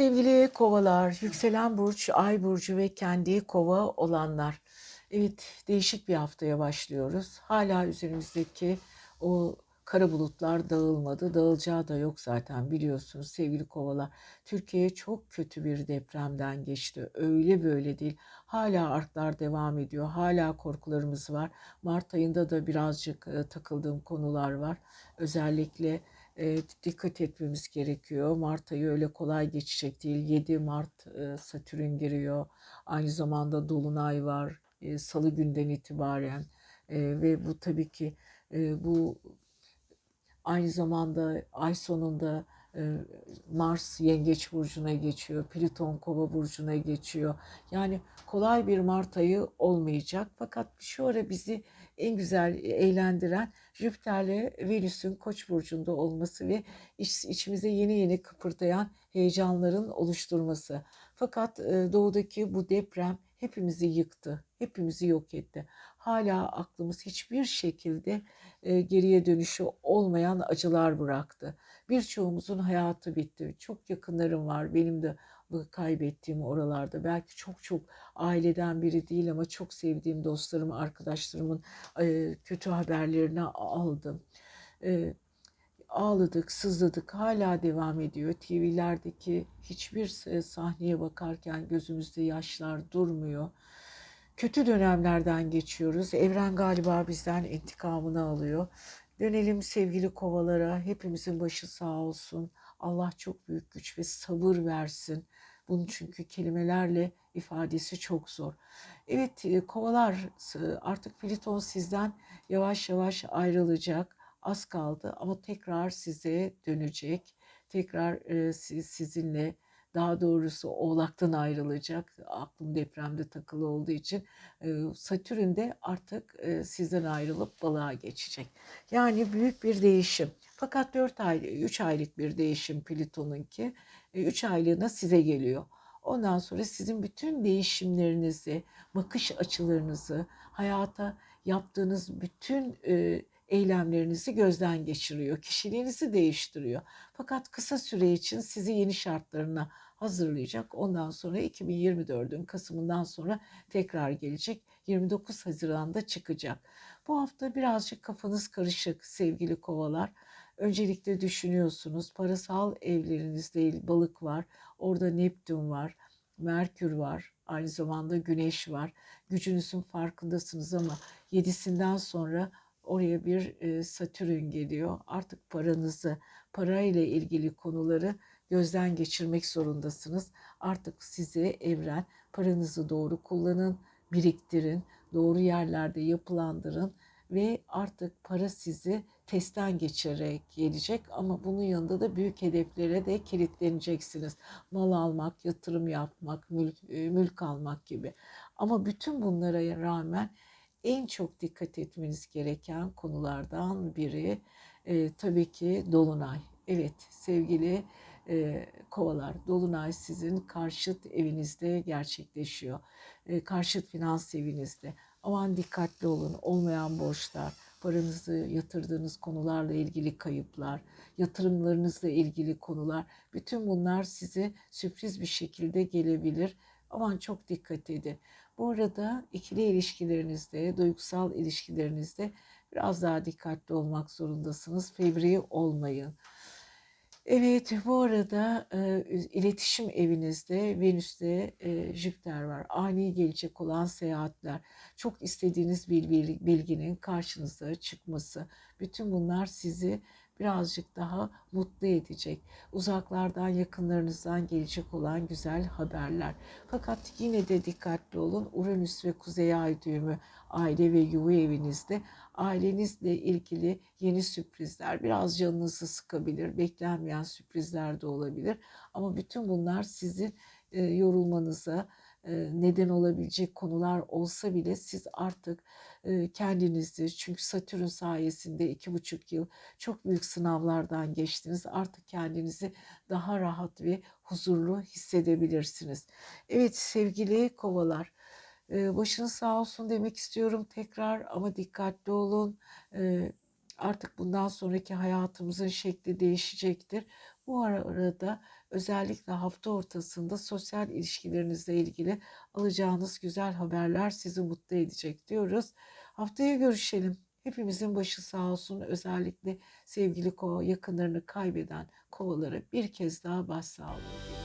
Sevgili kovalar, yükselen burç, ay burcu ve kendi kova olanlar. Evet, değişik bir haftaya başlıyoruz. Hala üzerimizdeki o kara bulutlar dağılmadı. Dağılacağı da yok zaten biliyorsunuz sevgili kovalar. Türkiye çok kötü bir depremden geçti. Öyle böyle değil. Hala artlar devam ediyor. Hala korkularımız var. Mart ayında da birazcık e, takıldığım konular var. Özellikle e, dikkat etmemiz gerekiyor. Mart ayı öyle kolay geçecek değil. 7 Mart e, Satürn giriyor. Aynı zamanda Dolunay var. E, Salı günden itibaren E, ve bu tabii ki e, bu aynı zamanda ay sonunda e, Mars Yengeç burcuna geçiyor. Plüton Kova burcuna geçiyor. Yani kolay bir Mart ayı olmayacak. Fakat şu ara bizi en güzel eğlendiren Jüpiter'le Venüs'ün Koç burcunda olması ve iç, içimize yeni yeni kıpırdayan heyecanların oluşturması. Fakat e, doğudaki bu deprem hepimizi yıktı, hepimizi yok etti. Hala aklımız hiçbir şekilde e, geriye dönüşü olmayan acılar bıraktı. Birçoğumuzun hayatı bitti. Çok yakınlarım var. Benim de bu kaybettiğim oralarda. Belki çok çok aileden biri değil ama çok sevdiğim dostlarım, arkadaşlarımın kötü haberlerini aldım. Ağladık, sızladık. Hala devam ediyor. TV'lerdeki hiçbir e, sahneye bakarken gözümüzde yaşlar durmuyor. Kötü dönemlerden geçiyoruz. Evren galiba bizden intikamını alıyor. Dönelim sevgili kovalara. Hepimizin başı sağ olsun. Allah çok büyük güç ve sabır versin. Bunun çünkü kelimelerle ifadesi çok zor. Evet e, kovalar artık Pliton sizden yavaş yavaş ayrılacak. Az kaldı ama tekrar size dönecek. Tekrar e, sizinle daha doğrusu Oğlak'tan ayrılacak. Aklım depremde takılı olduğu için Satürn de artık sizden ayrılıp balığa geçecek. Yani büyük bir değişim. Fakat 4 ay, 3 aylık bir değişim Plüton'unki. 3 aylığına size geliyor. Ondan sonra sizin bütün değişimlerinizi, bakış açılarınızı, hayata yaptığınız bütün eylemlerinizi gözden geçiriyor. Kişiliğinizi değiştiriyor. Fakat kısa süre için sizi yeni şartlarına hazırlayacak. Ondan sonra 2024'ün Kasım'ından sonra tekrar gelecek. 29 Haziran'da çıkacak. Bu hafta birazcık kafanız karışık sevgili kovalar. Öncelikle düşünüyorsunuz parasal evlerinizde balık var. Orada Neptün var. Merkür var. Aynı zamanda Güneş var. Gücünüzün farkındasınız ama yedisinden sonra oraya bir e, Satürn geliyor. Artık paranızı, parayla ilgili konuları gözden geçirmek zorundasınız. Artık size evren paranızı doğru kullanın, biriktirin, doğru yerlerde yapılandırın ve artık para sizi testten geçirerek gelecek ama bunun yanında da büyük hedeflere de kilitleneceksiniz. Mal almak, yatırım yapmak, mülk, mülk almak gibi. Ama bütün bunlara rağmen en çok dikkat etmeniz gereken konulardan biri e, tabii ki dolunay. Evet sevgili e, kovalar dolunay sizin karşıt evinizde gerçekleşiyor. E, karşıt finans evinizde. Aman dikkatli olun olmayan borçlar, paranızı yatırdığınız konularla ilgili kayıplar, yatırımlarınızla ilgili konular bütün bunlar size sürpriz bir şekilde gelebilir. Aman çok dikkat edin. Bu arada ikili ilişkilerinizde, duygusal ilişkilerinizde biraz daha dikkatli olmak zorundasınız. Fevri olmayın. Evet bu arada e, iletişim evinizde Venüs'te e, Jüpiter var. Ani gelecek olan seyahatler, çok istediğiniz bir bilginin karşınıza çıkması. Bütün bunlar sizi birazcık daha mutlu edecek. Uzaklardan, yakınlarınızdan gelecek olan güzel haberler. Fakat yine de dikkatli olun. Uranüs ve Kuzey Ay düğümü aile ve yuva evinizde ailenizle ilgili yeni sürprizler biraz canınızı sıkabilir. Beklenmeyen sürprizler de olabilir. Ama bütün bunlar sizin e, yorulmanıza, neden olabilecek konular olsa bile siz artık kendinizi çünkü Satürn sayesinde iki buçuk yıl çok büyük sınavlardan geçtiniz. Artık kendinizi daha rahat ve huzurlu hissedebilirsiniz. Evet sevgili kovalar başınız sağ olsun demek istiyorum tekrar ama dikkatli olun. Artık bundan sonraki hayatımızın şekli değişecektir. Bu arada özellikle hafta ortasında sosyal ilişkilerinizle ilgili alacağınız güzel haberler sizi mutlu edecek diyoruz. Haftaya görüşelim. Hepimizin başı sağ olsun. Özellikle sevgili kova yakınlarını kaybeden kovalara bir kez daha başsağlığı.